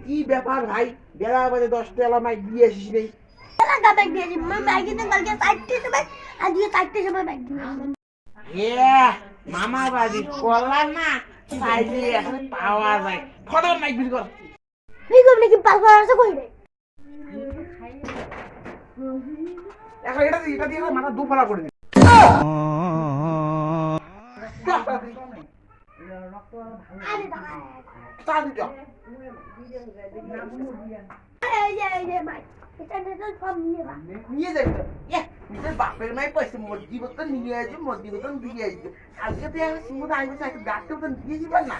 কি ব্যাপার ভাই? বেলা বাজে দশটা এলা মাইক দিয়ে আসিস নেই মামা বাড়ি কলা না? এখানে পাওয়া যায়। ফটো মাইক বিল কর। এই কম নাকি? পাস করার আছে কই রে এখন এটা দিয়ে- এটা দিয়ে মাথা দুফালা করে দিন আরে দাঁড়া তাড়াতাড়ি চল। এই যে এই যে ভাই এটা এটা সব নিয়ে বা নিয়ে যাবি তো এ, নিজের বাপের মায়ের পয়সা মর্জি মতন নিয়ে আসবে মর্জি মতন দিয়ে আসবে আজকে তো আমি সিমুদ আসবে সাথে ডাক্তার মতন দিয়ে দিবেন না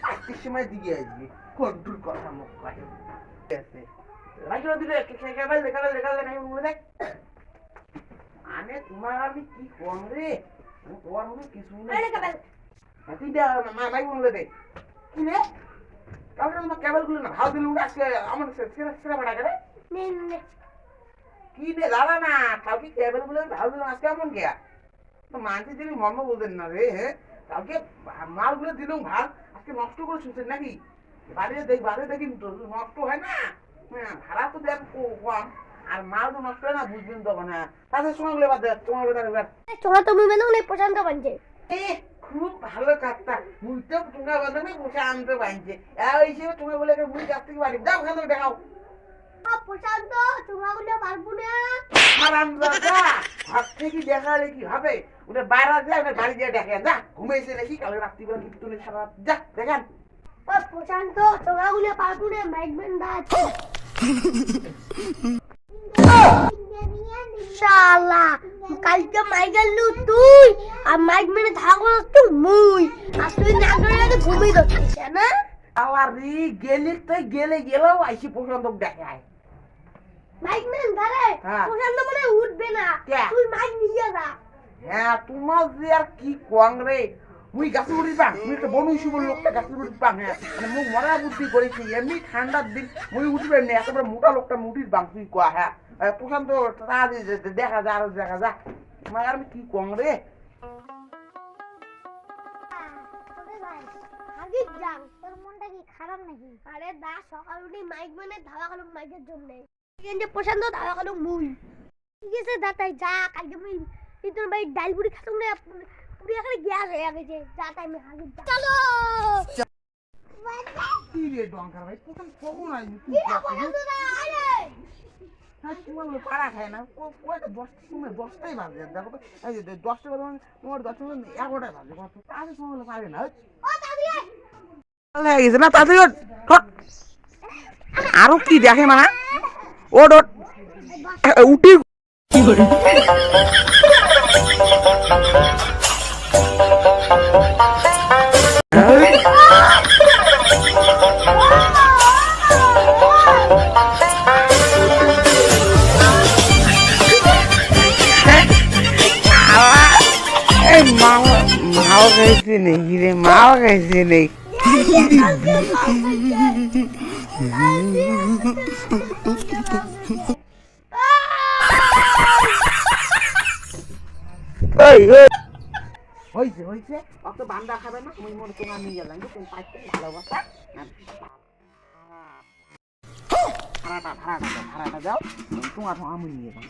চারটের সময় দিয়ে আসবে কন্ট্রোল কথা মুখ করে তোমার আমি কি কম কিছু তুই দে মা ভাই বলে দে। কি রে? কেবলগুলো না ভালো দিলে আজকে আমার সেরা সেরা ভাড়া করে কি রে দাদা না কালকে কেবলগুলো ভালো দিলাম আজকে এমন কে? তো মানছি যিনি মর্ম বলতেন না রে কালকে মালগুলো দিলাম ভালো আজকে নষ্ট করে শুনছেন নাকি? বাড়িতে দেখ বাড়িতে দেখি নষ্ট হয় না? হ্যাঁ ভাড়া তো দেন কম আর মাল তো নষ্ট হয় না বুঝবেন তখন হ্যাঁ। তাদের সময়গুলো বাদ দেয় তোমার বেতার তোমার তো মুভি না প্রশান্ত বানছে। খুব ভালো কাজটা। মুইটা টুঙ্গা বাঁধানে বসে আনতে পারছে এই হিসেবে তুমি বলে মুই কাছ থেকে বাড়ি? যাও ওখান দেখাও। প্রশান্ত তোমারগুলো পারব না। হারাম দাদা ঘর থেকে দেখালে কি হবে? ওটা বাইরে যায় ওটা বাড়ি দিয়ে দেখে। যা ঘুমাইছে নাকি কালে রাত্রিবেলা কি তুলে সারা যা দেখেন। প্রশান্ত তোমারগুলো পারব না মাইকম্যান দা শালা কালকে মাইকেল তুই আর মাইক মেনে থাকো তো মুই। আর তুই না করে তো ঘুমিয়ে ধরছিস না? আলারি গেলে গেলে গেলেও আইসি দেখায়। মাইক মেন ধরে হ্যাঁ। প্রশান্ত মনে উঠবে না? তুই মাইক নিয়ে যা। হ্যাঁ তোমার যে আর কি কং রে? মুই গাছে উঠি পাং মুই একটা বনু লোকটা গাছে উঠি পাং হ্যাঁ। মানে মুই মরা বুদ্ধি করেছি এমনি ঠান্ডার দিন মুই উঠবে না একেবারে মোটা লোকটা মুটির বাং তুই কয়া হ্যাঁ। প্রশান্ত দেখা যা আরও দেখা যা। তোমার আর আমি কি কং রে? আগে যাও তোর মনটা কি খারাপ নাকি আরে দা সকাল উঠে মাইক মেনে ধাবা খালো মাইকের জন্য। যে প্রশান্ত ধাবা খালো মুই। ঠিক আছে দা তাই যা কালকে মুই কিন্তু ভাই ডাল পুরি খাতো না পুরি এখানে গ্যাস হয়ে গেছে। যা তাই আমি আগে যা। চলো! কি রে ডঙ্কার ভাই? প্রথম কখন আসবি? কি যা, প্রশান্ত দা আরে! তোমার লোক পাড়া খায় না। ও- ও একটা দশটার সময় দশটাই বাজে। দেখো তো এই যে দশটা বাজে মানে তোমার দশটা বাজে এগারোটায় বাজে। তাদের সময় হলে পারে না হয়ে? গেছে। না তাড়াতাড়ি আরও কি দেখে মানা ও উঠি এই মাও খাইছে নাকি রে? মাও খাইছে নাকি? এই এই। হইছে হইছে। অত বান্দা খাবে না মুই মনে তোমার নিয়ে গেলাম তুমি পাইতে ভালোবাসা? ভাড়াটা ভাড়াটা দাও ভাড়াটা দাও তোমার আমি নিয়ে যাব